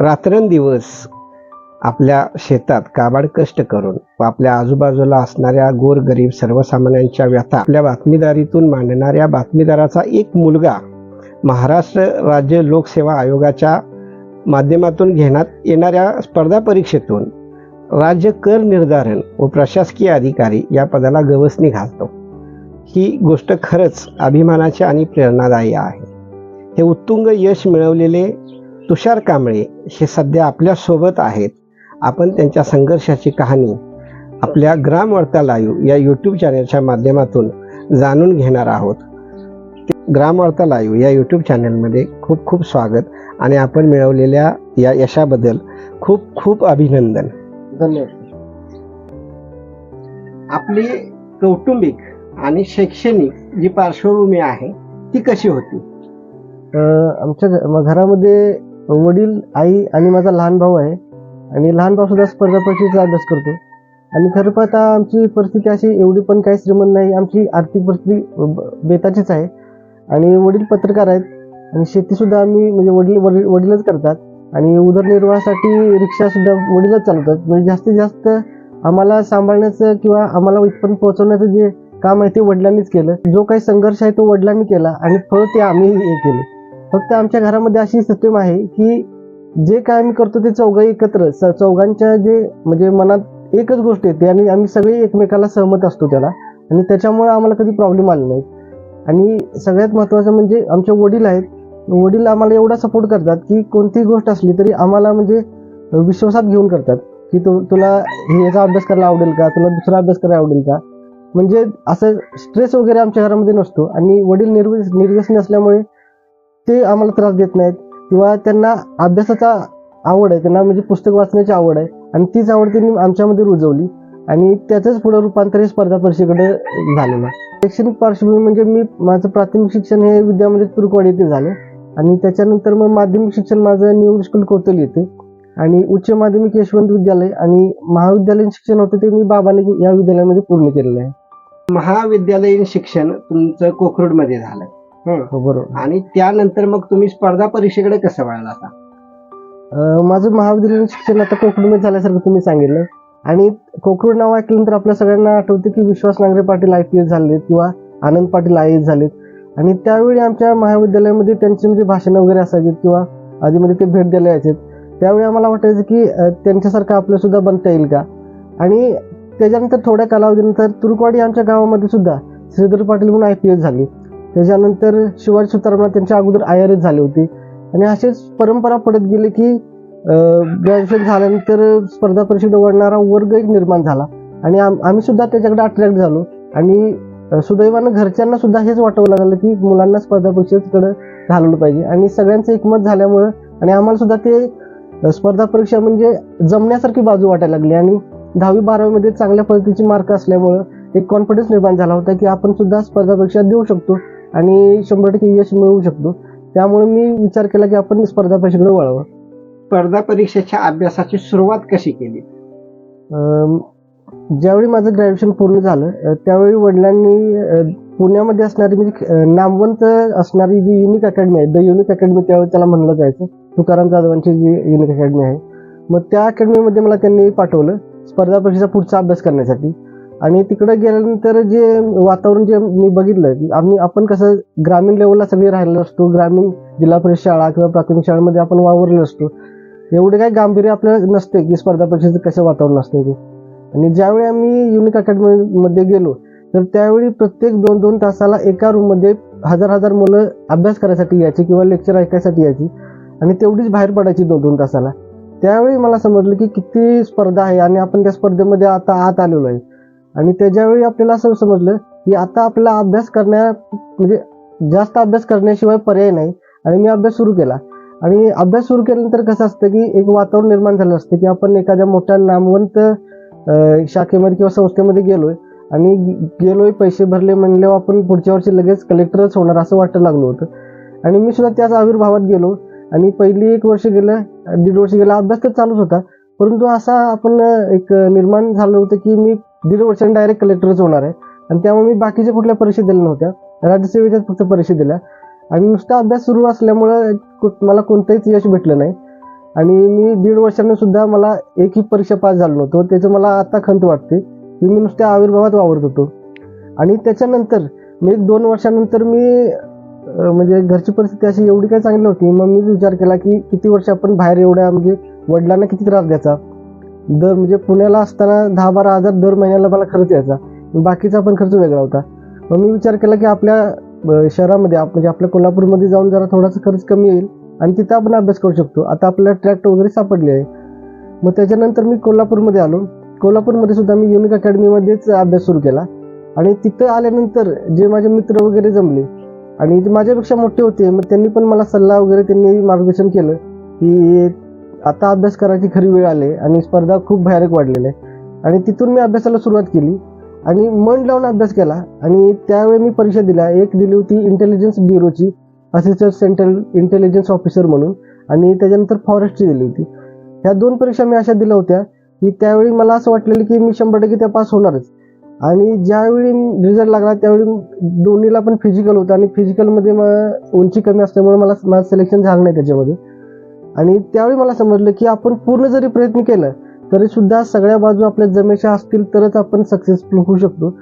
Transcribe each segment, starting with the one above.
रात्रंदिवस आपल्या शेतात काबाड कष्ट करून व आपल्या आजूबाजूला असणाऱ्या गोरगरीब सर्वसामान्यांच्या व्यथा आपल्या बातमीदारीतून मांडणाऱ्या बातमीदाराचा एक मुलगा महाराष्ट्र राज्य लोकसेवा आयोगाच्या माध्यमातून घेण्यात येणाऱ्या स्पर्धा परीक्षेतून राज्य कर निर्धारण व प्रशासकीय अधिकारी या पदाला गवसणी घालतो. ही गोष्ट खरंच अभिमानाची आणि प्रेरणादायी आहे. हे उत्तुंग यश मिळवलेले तुषार कांबळे हे सध्या आपल्यासोबत आहेत. आपण त्यांच्या संघर्षाची कहाणी आपल्या ग्रामवार्ता लाईव्ह या यूट्यूब चॅनलच्या माध्यमातून जाणून घेणार आहोत. ग्रामवार्ता लाईव्ह या यूट्यूब चॅनलमध्ये खूप खूप स्वागत आणि आपण मिळवलेल्या या यशाबद्दल खूप खूप अभिनंदन. धन्यवाद. आपली कौटुंबिक आणि शैक्षणिक जी पार्श्वभूमी आहे ती कशी होती? अं, आमच्या घरामध्ये वडील आई आणि माझा लहान भाऊ आहे. आणि लहान भाऊ सुद्धा स्पर्धा परीक्षेचा अभ्यास करतो. आणि खरं पाहता आमची परिस्थिती अशी एवढी पण काही श्रीमंत नाही. आमची आर्थिक परिस्थिती बेताचीच आहे. आणि वडील पत्रकार आहेत. आणि शेतीसुद्धा आम्ही म्हणजे वडील वडील- वडीलच करतात. आणि उदरनिर्वाहासाठी रिक्षासुद्धा वडीलच चालवतात. म्हणजे जास्तीत जास्त आम्हाला सांभाळण्याचं किंवा आम्हाला उत्पन्न पोहोचवण्याचं जे काम आहे ते वडिलांनीच केलं. जो काही संघर्ष आहे तो वडिलांनी केला आणि फळ ते आम्ही हे केले. फक्त आमच्या घरामध्ये अशी सिस्टम आहे की जे काय आम्ही करतो ते चौघा एकत्र. स- चौघांच्या जे म्हणजे मनात एकच गोष्ट येते आणि आम्ही सगळे एकमेकाला सहमत असतो त्याला. आणि त्याच्यामुळे आम्हाला कधी प्रॉब्लेम आले नाहीत आणि सगळ्यात महत्त्वाचं म्हणजे आमचे वडील आहेत. वडील आम्हाला एवढा सपोर्ट करतात की कोणतीही गोष्ट असली तरी आम्हाला म्हणजे विश्वासात घेऊन करतात की तू तुला हे याचा अभ्यास करायला आवडेल का? तुला दुसरा अभ्यास करायला आवडेल का? म्हणजे असं स्ट्रेस वगैरे आमच्या घरामध्ये नसतो. आणि वडील निर्व निर्व्यसनी असल्यामुळे ते आम्हाला त्रास देत नाहीत. किंवा त्यांना अभ्यासाचा आवड आहे त्यांना म्हणजे पुस्तक वाचण्याची आवड आहे आणि तीच आवड त्यांनी आमच्यामध्ये रुजवली. आणि त्याचंच पुढं रूपांतर हे स्पर्धा परीक्षेकडे झालेलं शैक्षणिक पार्श्वभूमी म्हणजे मी माझं प्राथमिक शिक्षण हे विद्यामंदिर तुरकवाडी येथे झालं. आणि त्याच्यानंतर मग माध्यमिक शिक्षण माझं न्यू स्कूल कोतल येथे. आणि उच्च माध्यमिक यशवंत विद्यालय आणि महाविद्यालयीन शिक्षण होतं ते मी बाबाने या विद्यालयामध्ये पूर्ण केलेलं आहे. महाविद्यालयीन शिक्षण तुमचं कोथरूडमध्ये झालं. बरोबर. आणि त्यानंतर मग तुम्ही स्पर्धा परीक्षेकडे कसं वळला आता? अं, माझं महाविद्यालयीन शिक्षण आता कोकणमध्ये झाल्यासारखं तुम्ही सांगितलं. आणि कोकरूड नाव ऐकल्यानंतर आपल्या सगळ्यांना आठवतं की Vishwas Nangare Patil I P S झालेत किंवा आनंद पाटील आय एस झालेत. आणि त्यावेळी आमच्या महाविद्यालयामध्ये त्यांची म्हणजे भाषणं वगैरे असायची किंवा आधीमध्ये ते भेट द्यायला यायचे. त्यावेळी आम्हाला वाटायचं की अं, त्यांच्यासारखं आपलं सुद्धा बनता येईल का? आणि त्याच्यानंतर थोड्या कालावधीनंतर तुरुकवाडी आमच्या गावामध्ये सुद्धा श्रीधर पाटील म्हणून आय पी एस झाली. त्याच्यानंतर शिवाजी सुतारमला त्यांच्या अगोदर आय झाले होते. आणि असेच परंपरा पडत गेले की ग्रॅज्युएशन झाल्यानंतर स्पर्धा परिषद वळणारा वर्ग एक निर्माण झाला. आणि आम- आम्ही सुद्धा त्याच्याकडे अट्रॅक्ट झालो. आणि सुदैवानं घरच्यांना सुद्धा हेच वाटावं लागलं की मुलांना स्पर्धा परीक्षेकडे घालवलं पाहिजे. आणि सगळ्यांचं एकमत झाल्यामुळं आणि आम्हाला सुद्धा ते स्पर्धा परीक्षा म्हणजे जमण्यासारखी बाजू वाटायला लागली. आणि दहावी बारावीमध्ये चांगल्या पद्धतीचे मार्क असल्यामुळं एक कॉन्फिडन्स निर्माण झाला होता की आपण सुद्धा स्पर्धा परीक्षा देऊ शकतो. आणि शंभर टक्के यश मिळवू शकतो. त्यामुळे मी विचार केला की आपण स्पर्धा परीक्षेकडे वळावं. स्पर्धा परीक्षेच्या अभ्यासाची सुरुवात कशी केली? ज्यावेळी माझं ग्रॅज्युएशन पूर्ण झालं त्यावेळी वडिलांनी पुण्यामध्ये असणारी म्हणजे नामवंत असणारी जी युनिक अकॅडमी आहे द युनिक अकॅडमी त्यावेळी त्याला म्हणलं जायचं. तुकाराम जाधवांची जी युनिक अकॅडमी आहे. मग त्या अकॅडमीमध्ये मला त्यांनी पाठवलं स्पर्धा परीक्षेचा पुढचा अभ्यास करण्यासाठी. आणि तिकडे गेल्यानंतर जे वातावरण जे मी बघितलं की आम्ही आपण कसं ग्रामीण लेवलला सगळे राहिलेलो असतो ग्रामीण जिल्हा परिषद शाळा किंवा प्राथमिक शाळेमध्ये आपण वावरलो असतो एवढे काही गांभीर्य आपल्याला नसते की स्पर्धा परीक्षेचं कसं वातावरण असतं ते. आणि ज्यावेळी आम्ही युनिक अकॅडमीमध्ये गेलो तर त्यावेळी प्रत्येक दोन दोन तासाला एका रूममध्ये हजार हजार मुलं अभ्यास करायसाठी यायची किंवा लेक्चर ऐकायसाठी यायची आणि तेवढीच बाहेर पडायची दोन दोन तासाला. त्यावेळी मला समजलं की किती स्पर्धा आहे आणि आपण त्या स्पर्धेमध्ये आता आत आलेलो आहे. आणि त्याच्यावेळी आपल्याला असं समजलं की आता आपला अभ्यास करण्या म्हणजे जास्त अभ्यास करण्याशिवाय पर्याय नाही. आणि मी अभ्यास सुरू केला. आणि अभ्यास सुरू केल्यानंतर कसं असतं की एक वातावरण निर्माण झालं असतं की आपण एखाद्या मोठ्या नामवंत शाखेमध्ये किंवा संस्थेमध्ये गेलोय आणि गेलोय पैसे भरले म्हणल्यावर आपण पुढच्या वर्षी लगेच कलेक्टरच होणार असं वाटायला लागलं होतं. आणि मी सुद्धा त्याच आविर्भावात गेलो. आणि पहिली एक वर्ष गेलं दीड वर्ष गेला अभ्यास तर चालूच होता. परंतु असा आपण एक निर्माण झालं होतं की मी दीड वर्षांनी डायरेक्ट कलेक्टरच होणार आहे. आणि त्यामुळे मी बाकीच्या कुठल्या परीक्षा दिल्या नव्हत्या. राज्यसेवेच्याच फक्त परीक्षा दिल्या. आणि नुसता अभ्यास सुरू असल्यामुळं कु- मला कोणतंहीच यश भेटलं नाही. आणि मी दीड वर्षाने सुद्धा मला एकही परीक्षा पास झालो नव्हतो. त्याचं मला आता खंत वाटते की मी नुसत्या आविर्भावात वावरत होतो. आणि त्याच्यानंतर मी एक दोन वर्षानंतर मी म्हणजे घरची परिस्थिती अशी एवढी काय चांगली नव्हती. मग मी विचार केला की किती वर्ष आपण बाहेर एवढ्या म्हणजे वडिलांना किती त्रास द्यायचा? दर म्हणजे पुण्याला असताना दहा बारा हजार दर महिन्याला मला खर्च यायचा. बाकीचा पण खर्च वेगळा होता. मग मी विचार केला की आपल्या शहरामध्ये आप- म्हणजे आपल्या कोल्हापूरमध्ये जाऊन जरा थोडासा खर्च कमी येईल आणि तिथं आपण अभ्यास करू शकतो. आता आपल्याला ट्रॅक्ट वगैरे सापडले आहे. मग त्याच्यानंतर मी कोल्हापूरमध्ये आलो. कोल्हापूरमध्ये सुद्धा मी युनिक अकॅडमीमध्येच अभ्यास सुरू केला. आणि तिथं आल्यानंतर जे माझे मित्र वगैरे जमले आणि ते माझ्यापेक्षा मोठे होते मग त्यांनी पण मला सल्ला वगैरे त्यांनी मार्गदर्शन केलं की आता अभ्यास करायची खरी वेळ आली आणि स्पर्धा खूप भयानक वाढलेल्या आहे. आणि तिथून मी अभ्यासाला सुरुवात केली आणि मन लावून अभ्यास केला आणि त्यावेळी मी परीक्षा दिल्या. एक दिली होती इंटेलिजन्स ब्युरोची असिस्टंट सेंट्रल इंटेलिजन्स ऑफिसर म्हणून आणि त्याच्यानंतर फॉरेस्टची दिली होती. ह्या दोन परीक्षा मी अशा दिल्या होत्या की त्यावेळी मला असं वाटलेलं की मी शंभर टक्के त्या पास होणारच. आणि ज्यावेळी रिझल्ट लागला त्यावेळी दोन्हीला पण फिजिकल होतं आणि फिजिकलमध्ये मग उंची कमी असल्यामुळे मला माझं सिलेक्शन झालं नाही त्याच्यामध्ये. आणि त्यावेळी मला समजलं की आपण पूर्ण जरी प्रयत्न केलं तरी सुद्धा सगळ्या बाजू आपल्या जमेच्या असतील तरच आपण सक्सेसफुल होऊ शकतो.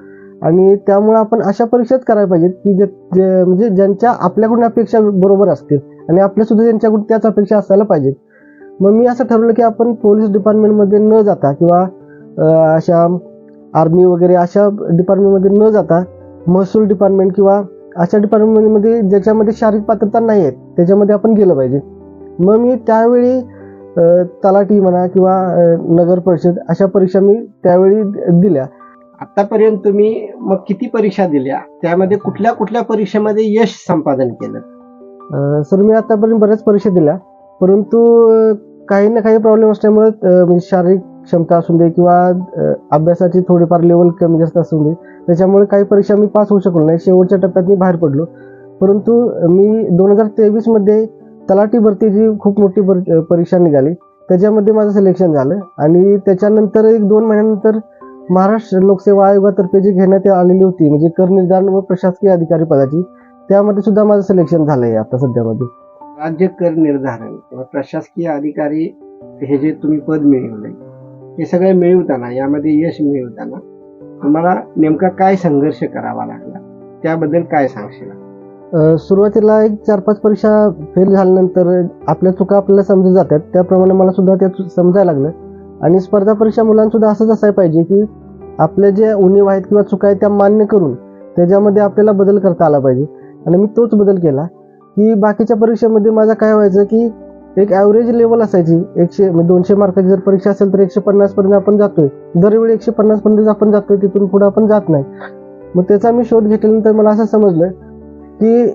आणि त्यामुळे आपण अशा परीक्षाच करायला पाहिजेत की जे म्हणजे ज्यांच्या आपल्याकडून अपेक्षा बरोबर असतील आणि आपल्यासुद्धा त्यांच्याकडून त्याच अपेक्षा असायला पाहिजेत. मग मी असं ठरवलं की आपण पोलीस डिपार्टमेंटमध्ये न जाता किंवा अशा आर्मी वगैरे अशा डिपार्टमेंटमध्ये न जाता महसूल डिपार्टमेंट किंवा अशा डिपार्टमेंटमध्ये ज्याच्यामध्ये शारीरिक पात्रता नाही आहेत त्याच्यामध्ये आपण गेलं पाहिजे. मग मी त्यावेळी तलाठी म्हणा किंवा नगर परिषद अशा परीक्षा मी त्यावेळी दिल्या. आतापर्यंत तुम्ही मग किती परीक्षा दिल्या? त्यामध्ये कुठल्या कुठल्या परीक्षेमध्ये यश संपादन केलं? सर मी आतापर्यंत बऱ्याच परीक्षा दिल्या परंतु काही ना काही प्रॉब्लेम असल्यामुळे म्हणजे शारीरिक क्षमता असू दे किंवा अभ्यासाची थोडीफार लेवल कमी जास्त असू दे त्याच्यामुळे काही परीक्षा मी पास होऊ शकलो नाही. शेवटच्या टप्प्यात मी बाहेर पडलो. परंतु मी दोन हजार तेवीसमध्ये तलाठी भरतीची खूप मोठी परीक्षा निघाली. त्याच्यामध्ये माझं सिलेक्शन झालं आणि त्याच्यानंतर एक दोन महिन्यानंतर महाराष्ट्र लोकसेवा आयोगातर्फे जी घेण्यात आलेली होती म्हणजे करनिर्धारण व प्रशासकीय अधिकारी पदाची त्यामध्ये सुद्धा माझं सिलेक्शन झालं आहे आता सध्यामध्ये. राज्य कर निर्धारण किंवा प्रशासकीय अधिकारी हे जे तुम्ही पद मिळवले हे सगळे मिळवताना यामध्ये यश मिळवताना तुम्हाला नेमका काय संघर्ष करावा लागला? त्याबद्दल काय सांगशील? सुरुवातीला एक चार पाच परीक्षा फेल झाल्यानंतर आपल्या चुका आपल्याला समजून जातात. त्याप्रमाणे मला सुद्धा त्या समजायला लागलं. आणि स्पर्धा परीक्षा मुलांसुद्धा असंच असायला पाहिजे की आपल्या ज्या उणीव आहेत किंवा चुका आहेत त्या मान्य करून त्याच्यामध्ये आपल्याला बदल करता आला पाहिजे. आणि मी तोच बदल केला की बाकीच्या परीक्षेमध्ये माझं काय व्हायचं की एक ॲव्हरेज लेवल असायची. एकशे म्हणजे दोनशे मार्काची जर परीक्षा असेल तर एकशे पन्नासपर्यंत आपण जातोय. दरवेळी एकशे पन्नासपर्यंत आपण जातोय तिथून पुढे आपण जात नाही. मग त्याचा मी शोध घेतल्यानंतर मला असं समजलं की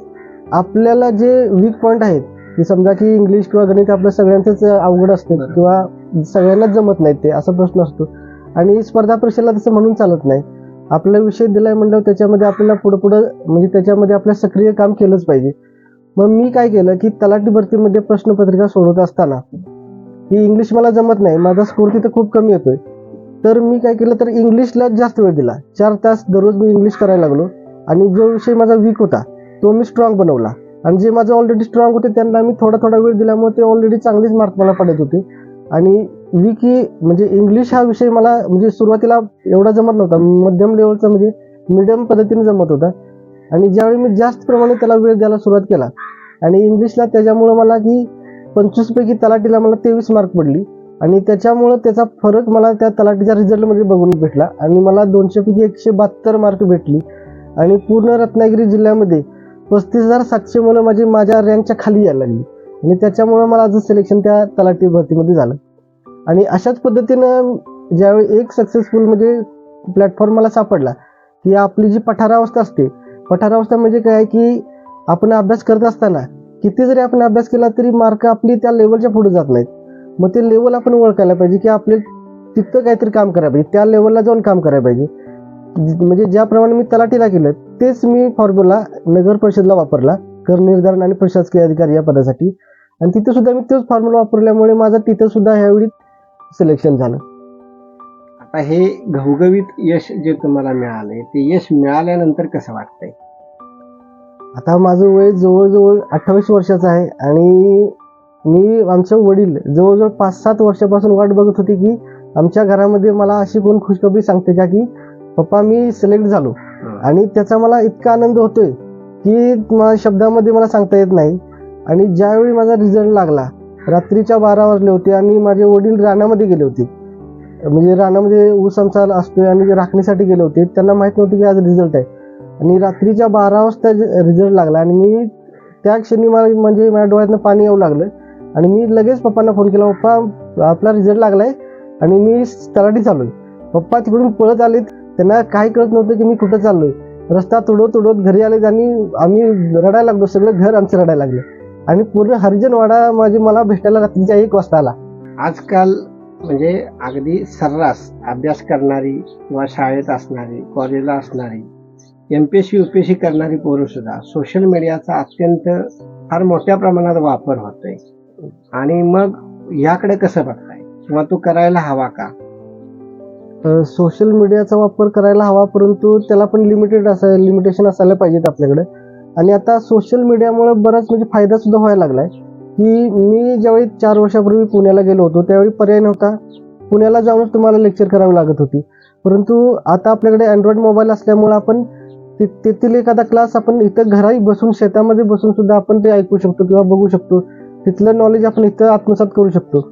आपल्याला जे वीक पॉईंट आहेत की समजा की इंग्लिश किंवा गणित आपल्या सगळ्यांचंच अवघड असतं. किंवा सगळ्यांनाच जमत नाही ते असा प्रश्न असतो. आणि स्पर्धा परीक्षेला तसं म्हणून चालत नाही. आपला विषय दिलाय म्हणल्यावर त्याच्यामध्ये आपल्याला पुढं पुढं म्हणजे त्याच्यामध्ये आपलं सक्रिय काम केलंच पाहिजे. मग मी काय केलं की तलाठी भरतीमध्ये प्रश्नपत्रिका सोडवत असताना की इंग्लिश मला जमत नाही माझा स्कोर तिथं खूप कमी येतोय. तर मी काय केलं तर इंग्लिशला जास्त वेळ दिला. चार तास दररोज मी इंग्लिश करायला लागलो. आणि जो विषय माझा वीक होता तो मी स्ट्रॉंग बनवला. आणि जे माझं ऑलरेडी स्ट्रॉंग होते त्यांना मी थोडा थोडा वेळ दिल्यामुळे ते ऑलरेडी चांगलीच मार्क मला पडत होते. आणि वीक ही म्हणजे इंग्लिश हा विषय मला म्हणजे सुरुवातीला एवढा जमत नव्हता. मध्यम लेवलचा म्हणजे मिडियम पद्धतीने जमत होता. आणि ज्यावेळी मी जास्त प्रमाणे त्याला वेळ द्यायला सुरुवात केला आणि इंग्लिशला त्याच्यामुळं मला की पंचवीस पैकी तलाठीला मला तेवीस मार्क पडली. आणि त्याच्यामुळं त्याचा फरक मला त्या तलाठीच्या रिझल्टमध्ये बघून भेटला. आणि मला दोनशे पैकी एकशे बहात्तर मार्क भेटली. आणि पूर्ण रत्नागिरी जिल्ह्यामध्ये पस्तीस हजार सातशे मुलं माझी माझ्या रँकच्या खाली यायला लागली. आणि त्याच्यामुळं मला आज सिलेक्शन त्या तलाठी भरतीमध्ये झालं. आणि अशाच पद्धतीनं ज्यावेळी एक सक्सेसफुल म्हणजे प्लॅटफॉर्म मला सापडला की आपली जी पठारावस्था असते पठारावस्था म्हणजे काय की आपण अभ्यास करत असताना किती जरी आपण अभ्यास केला तरी मार्क आपली त्या लेवलच्या पुढे जात नाहीत. मग ते लेवल आपण ओळखायला पाहिजे की आपले तिथं काहीतरी काम करायला पाहिजे. त्या लेवलला जाऊन काम करायला पाहिजे. म्हणजे ज्याप्रमाणे मी तलाठीला केलं तेच मी फॉर्म्युला नगर परिषदला वापरला. कर निर्धारण आणि प्रशासकीय अधिकारी या पदासाठी. आणि तिथे सुद्धा मी तोच फॉर्म्युला वापरल्यामुळे माझं तिथं सुद्धा ह्यावेळी सिलेक्शन झालं. आता हे घवघवीत यश जे तुम्हाला मिळालंय ते यश मिळाल्यानंतर कसं वाटतंय? आता माझं वय जवळजवळ अठ्ठावीस वर्षाचं आहे आणि मी आमचे वडील जवळजवळ पाच सात वर्षापासून वाट बघत होते की आमच्या घरामध्ये मला अशी कोण खुशखबरी सांगते का की पप्पा मी सिलेक्ट झालो. आणि त्याचा मला इतका आनंद होतोय की मला शब्दामध्ये मला सांगता येत नाही. आणि ज्यावेळी माझा रिझल्ट लागला रात्रीच्या बारा वाजले होते आणि माझे वडील रानामध्ये गेले होते. म्हणजे रानामध्ये ऊस आमचा असतोय आणि राखणीसाठी गेले होते. त्यांना माहीत नव्हतं की आज रिझल्ट आहे. आणि रात्रीच्या बारा वाजता रिझल्ट लागला आणि मी त्या क्षणी मला म्हणजे माझ्या डोळ्यातनं पाणी येऊ लागलं. आणि मी लगेच पप्पांना फोन केला पप्पा आपला रिझल्ट लागलाय आणि मी तलाठी आहे. पप्पा तिकडून पळत आलेत त्यांना काही कळत नव्हतं की मी कुठं चाललोय. रस्ता तुडवत तुडवत घरी आले आणि आम्ही रडायला लागलो. सगळं घर आमचं रडायला लागलं. आणि पूर्ण हरिजनवाडा माझे मला भेटायला रात्रीच्या एक वाजता आला. आजकाल म्हणजे अगदी सर्रास अभ्यास करणारी किंवा शाळेत असणारी कॉलेजला असणारी M P S C U P S C करणारी पोरं सुद्धा सोशल मीडियाचा अत्यंत फार मोठ्या प्रमाणात वापर होतोय. आणि मग याकडे कसं बघताय? किंवा तो करायला हवा का? सोशल मीडियाचा वापर करायला हवा परंतु त्याला पण लिमिटेड असाय लिमिटेशन असायला पाहिजेत आपल्याकडे. आणि आता सोशल मीडियामुळे बराच म्हणजे फायदा सुद्धा व्हायला लागलाय. की मी ज्यावेळी चार वर्षापूर्वी पुण्याला गेलो होतो त्यावेळी पर्याय नव्हता. पुण्याला जाऊनच तुम्हाला लेक्चर करावी लागत होती. परंतु आता आपल्याकडे अँड्रॉइड मोबाईल असल्यामुळे आपण ति- तेथील एखादा क्लास आपण इथं घराही बसून शेतामध्ये बसून सुद्धा आपण ते ऐकू शकतो किंवा बघू शकतो. तिथलं नॉलेज आपण इथं आत्मसात करू शकतो.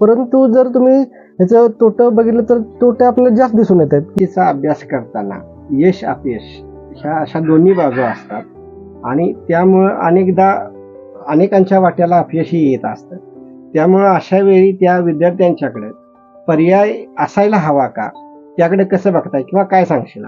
परंतु जर तुम्ही याचं तोटं बघितलं तर तोटे आपल्याला जास्त दिसून येत आहेत तिचा अभ्यास करताना यश अपयश ह्या अशा दोन्ही बाजू असतात. आणि त्यामुळं अनेकदा अनेकांच्या वाट्याला अपयशही येत असतं. त्यामुळं अशा वेळी त्या विद्यार्थ्यांच्याकडे पर्याय असायला हवा का? त्याकडे कसं बघताय किंवा काय सांगशील?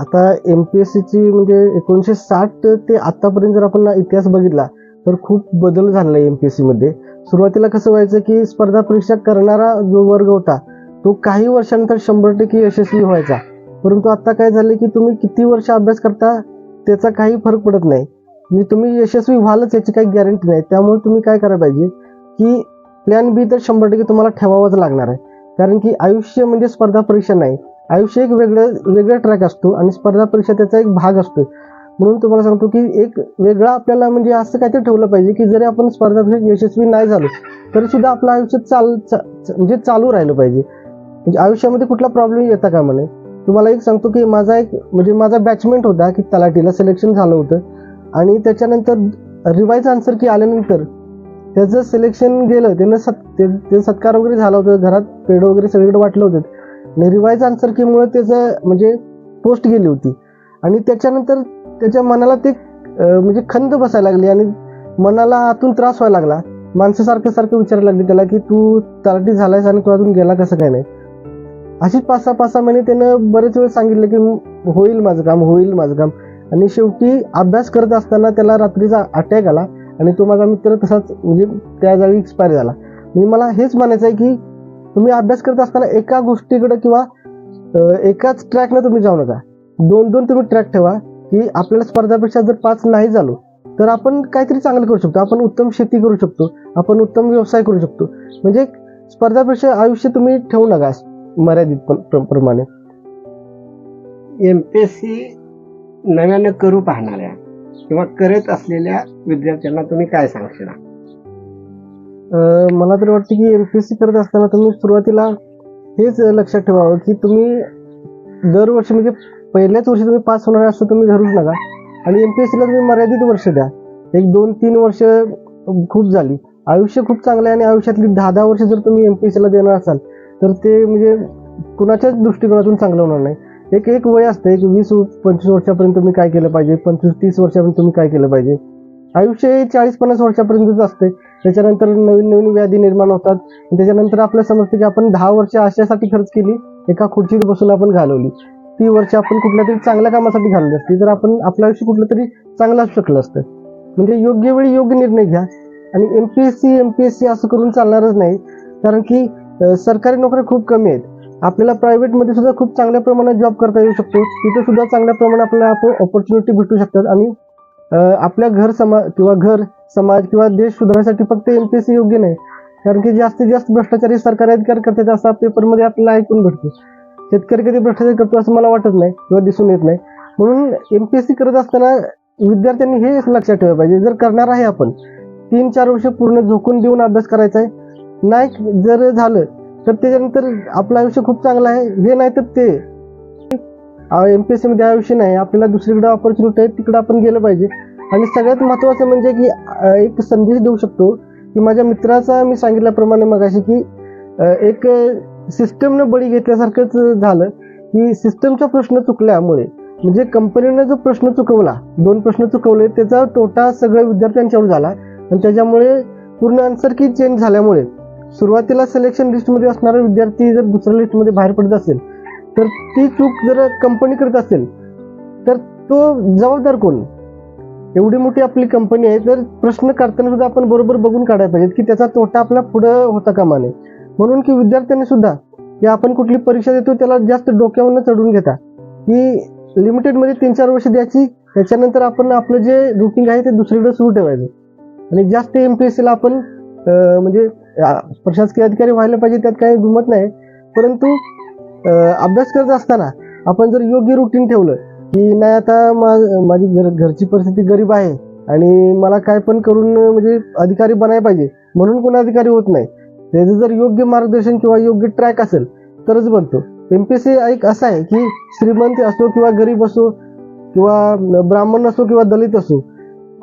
आता एम पी एस सीची म्हणजे एकोणीसशे साठ ते आतापर्यंत जर आपण इतिहास बघितला तर खूप बदल झालेला आहे एम पी एस सी मध्ये. सुरुवातीला कसं व्हायचं की स्पर्धा परीक्षा करणारा जो वर्ग होता तो काही वर्षानंतर शंभर टक्के यशस्वी व्हायचा. परंतु आता काय झालं की तुम्ही किती वर्ष अभ्यास करता त्याचा काही फरक पडत नाही. म्हणजे तुम्ही यशस्वी व्हालच याची काही गॅरंटी नाही. त्यामुळे तुम्ही काय करायला पाहिजे की प्लॅन बी तर शंभर टक्के तुम्हाला ठेवावाच लागणार आहे. कारण की आयुष्य म्हणजे स्पर्धा परीक्षा नाही. आयुष्य एक वेगळं वेगळा ट्रॅक असतो आणि स्पर्धा परीक्षा त्याचा एक भाग असतो. म्हणून तुम्हाला सांगतो की एक वेगळा आपल्याला म्हणजे असं काहीतरी ठेवलं पाहिजे की जरी आपण स्पर्धा यशस्वी नाही झालो तरी सुद्धा आपलं आयुष्य चाल चा- चा- म्हणजे चालू राहिलं पाहिजे. म्हणजे आयुष्यामध्ये कुठला प्रॉब्लेम येता का म्हणे तुम्हाला एक सांगतो की माझा एक म्हणजे माझा बॅचमेंट होता की तलाठीला सिलेक्शन झालं होतं. आणि त्याच्यानंतर रिवाईज आन्सर की आल्यानंतर त्याचं सिलेक्शन गेलं त्यानं सत ते ते सत्कार वगैरे झाला होता घरात पेड वगैरे सगळीकडे वाटलं होतं. आणि रिवाईज आन्सर कीमुळे त्याचं म्हणजे पोस्ट गेली होती. आणि त्याच्यानंतर त्याच्या मनाला ते म्हणजे खंत बसायला लागली आणि मनाला आतून त्रास व्हायला लागला. माणसं सारखं सारखं विचारायला लागली त्याला की तू तलाठी झालायस आणि तू अजून गेला कसं काय नाही? अशीच पाच सहा पाच सहा महिने त्यानं बरेच वेळ सांगितलं की होईल माझं काम होईल माझं काम. आणि शेवटी अभ्यास करत असताना त्याला रात्रीचा अटॅक आला आणि तो माझा मित्र तसाच म्हणजे त्या जागी एक्सपायर झाला. म्हणजे मला हेच म्हणायचं आहे की तुम्ही अभ्यास करत असताना एका गोष्टीकडे किंवा एकाच ट्रॅकनं तुम्ही जाऊ नका. दोन दोन तुम्ही ट्रॅक ठेवा. की आपल्याला स्पर्धा परीक्षा जर पास नाही झालो तर आपण काहीतरी चांगलं करू शकतो. आपण उत्तम शेती करू शकतो. आपण उत्तम व्यवसाय करू शकतो. म्हणजे स्पर्धा परीक्षा आयुष्य तुम्ही ठेवू नका मर्यादित प्रमाणे. एम पी एस सी नव्यानं करू पाहणाऱ्या किंवा करत असलेल्या विद्यार्थ्यांना तुम्ही काय सांगशील? मला तर वाटतं की एम पी एस सी करत असताना तुम्ही सुरुवातीला हेच लक्षात ठेवावं की तुम्ही दरवर्षी म्हणजे पहिल्याच वर्षी तुम्ही पास होणार असं तुम्ही धरूच नका. आणि एम पी एस सीला तुम्ही मर्यादित वर्ष द्या. एक दोन तीन वर्ष खूप झाली. आयुष्य खूप चांगलं आहे आणि आयुष्यातली दहा दहा वर्ष जर तुम्ही एम पी एस सीला देणार असाल तर ते म्हणजे कुणाच्याच दृष्टिकोनातून चांगलं होणार नाही. एक एक वय असतं. एक वीस पंचवीस वर्षापर्यंत तुम्ही काय केलं पाहिजे? पंचवीस तीस वर्षापर्यंत तुम्ही काय केलं पाहिजे? आयुष्य हे चाळीस पन्नास वर्षापर्यंतच असते. त्याच्यानंतर नवीन नवीन व्याधी निर्माण होतात. आणि त्याच्यानंतर आपल्याला समजतं की आपण दहा वर्ष अशासाठी खर्च केली एका खुर्चीत बसून आपण घालवली. ती वर्ष आपण कुठल्या तरी चांगल्या कामासाठी घालली असती तर आपण आपलं आयुष्य कुठलं तरी चांगलं असू शकलं असतं. म्हणजे योग्य वेळी योग्य निर्णय घ्या. आणि M P S C M P S C असं करून चालणारच नाही कारण की सरकारी नोकऱ्या खूप कमी आहेत. आपल्याला प्रायव्हेटमध्ये सुद्धा खूप चांगल्या प्रमाणात जॉब करता येऊ शकतो. तिथे सुद्धा चांगल्या प्रमाणात आपल्याला ऑपॉर्च्युनिटी भेटू शकतात. आणि आपल्या घर समाज किंवा घर समाज किंवा देश सुधारण्यासाठी फक्त एमपीएससी योग्य नाही. कारण की जास्तीत जास्त भ्रष्टाचारी सरकारी अधिकार करतात असं पेपरमध्ये आपल्याला ऐकून भेटतो. शेतकरी कधी भ्रष्टाचार करतो असं मला वाटत नाही किंवा दिसून येत नाही. म्हणून एम पी एस सी करत असताना विद्यार्थ्यांनी हे लक्षात ठेवलं पाहिजे. जर करणार आहे आपण तीन चार वर्ष पूर्ण झोकून देऊन अभ्यास करायचा आहे. नाही जर झालं तर त्याच्यानंतर आपलं आयुष्य खूप चांगलं आहे. हे नाही तर ते. एम पी एस सीमध्ये आयुष्य नाही. आपल्याला दुसरीकडे ऑपॉर्च्युनिटी आहे तिकडे आपण गेलं पाहिजे. आणि सगळ्यात महत्त्वाचं म्हणजे की एक संदेश देऊ शकतो की माझ्या मित्राचा मी सांगितल्याप्रमाणे मगाशी की एक सिस्टमनं बळी घेतल्यासारखंच झालं. की सिस्टमचा प्रश्न चुकल्यामुळे म्हणजे कंपनीनं जो प्रश्न चुकवला दोन प्रश्न चुकवले त्याचा तोटा सगळ्या विद्यार्थ्यांच्यावर झाला. आणि त्याच्यामुळे पूर्ण आन्सर की चेंज झाल्यामुळे सुरुवातीला सिलेक्शन लिस्टमध्ये असणारा विद्यार्थी जर दुसऱ्या लिस्टमध्ये बाहेर पडत असेल तर ती चूक जर कंपनी करत असेल तर तो जबाबदार कोण? एवढी मोठी आपली कंपनी आहे तर प्रश्न काढताना सुद्धा आपण बरोबर बघून काढायला पाहिजेत की त्याचा तोटा आपला पुढं होता कामा नये. म्हणून की विद्यार्थ्यांनी सुद्धा की आपण कुठली परीक्षा देतो त्याला जास्त डोक्यावरनं चढून घेता. की लिमिटेडमध्ये तीन चार वर्ष द्यायची त्याच्यानंतर आपण आपलं जे रुटीन आहे ते दुसरीकडे सुरू ठेवायचं. आणि जास्त एम पी एस सीला आपण म्हणजे प्रशासकीय अधिकारी व्हायला पाहिजे त्यात काही गुमत नाही. परंतु अभ्यास करत असताना आपण जर योग्य रुटीन ठेवलं की नाही आता मा- माझी घर घरची परिस्थिती गरीब आहे आणि मला काय पण करून म्हणजे अधिकारी बनायला पाहिजे म्हणून कोण अधिकारी होत नाही. त्याचं जर योग्य मार्गदर्शन किंवा योग्य ट्रॅक असेल तरच बनतो. एम पी सी एक असं आहे की श्रीमंत असो किंवा गरीब असो किंवा ब्राह्मण असो किंवा दलित असो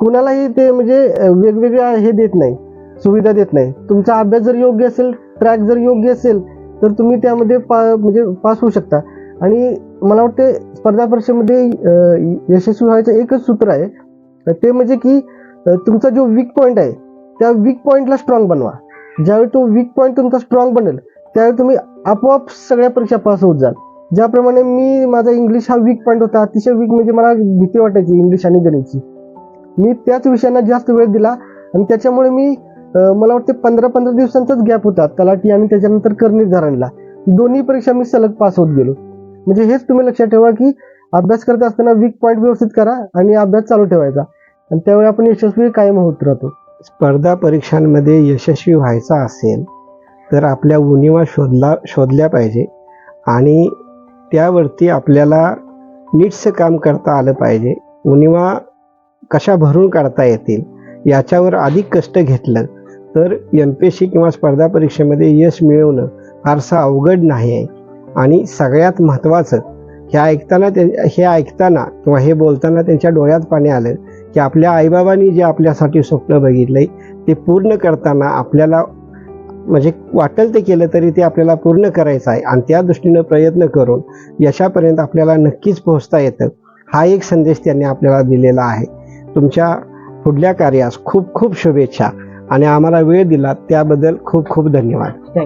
कुणालाही ते म्हणजे वेगवेगळ्या हे देत नाही सुविधा देत नाही. तुमचा अभ्यास जर योग्य असेल ट्रॅक जर योग्य असेल तर तुम्ही त्यामध्ये पा म्हणजे पास होऊ शकता. आणि मला वाटते स्पर्धा परीक्षेमध्ये यशस्वी व्हायचं एकच सूत्र आहे. ते म्हणजे की तुमचा जो वीक पॉईंट आहे त्या वीक पॉईंटला स्ट्रॉंग बनवा. ज्यावेळी तो वीक पॉईंट तुमचा स्ट्रॉंग बनेल त्यावेळी तुम्ही आपोआप सगळ्या परीक्षा पास होत जाल. ज्याप्रमाणे मी माझा इंग्लिश हा वीक पॉईंट होता अतिशय वीक म्हणजे मला भीती वाटायची इंग्लिश आणि गणितची. मी त्याच विषयांना जास्त वेळ दिला आणि त्याच्यामुळे मी मला वाटते पंधरा पंधरा दिवसांचाच गॅप होता तलाठी आणि त्याच्यानंतर करनिर्धारणला दोन्ही परीक्षा मी सलग पास होत गेलो. म्हणजे हेच तुम्ही लक्षात ठेवा की अभ्यास करत असताना वीक पॉईंट व्यवस्थित करा आणि अभ्यास चालू ठेवायचा. आणि त्यावेळी आपण यशस्वी कायम होत राहतो. स्पर्धा परीक्षांमध्ये यशस्वी व्हायचा असेल तर आपल्या उणिवा शोधला शोधल्या पाहिजे. आणि त्यावरती आपल्याला नीटचं काम करता आलं पाहिजे. उणिवा कशा भरून काढता येतील याच्यावर अधिक कष्ट घेतलं तर एम पी एस सी किंवा स्पर्धा परीक्षेमध्ये यश मिळवणं फारसं अवघड नाही आहे. आणि सगळ्यात महत्त्वाचं हे ऐकताना ते हे ऐकताना किंवा हे बोलताना त्यांच्या डोळ्यात पाणी आलं की आपल्या आईबाबांनी जे आपल्यासाठी स्वप्न बघितलंय ते पूर्ण करताना आपल्याला म्हणजे वाटेल ते केलं तरी ते आपल्याला पूर्ण करायचं आहे. आणि त्या दृष्टीनं प्रयत्न करून यशापर्यंत आपल्याला नक्कीच पोहोचता येतं. हा एक संदेश त्यांनी आपल्याला दिलेला आहे. तुमच्या पुढल्या कार्यास खूप खूप शुभेच्छा. आणि आम्हाला वेळ दिला त्याबद्दल खूप खूप धन्यवाद.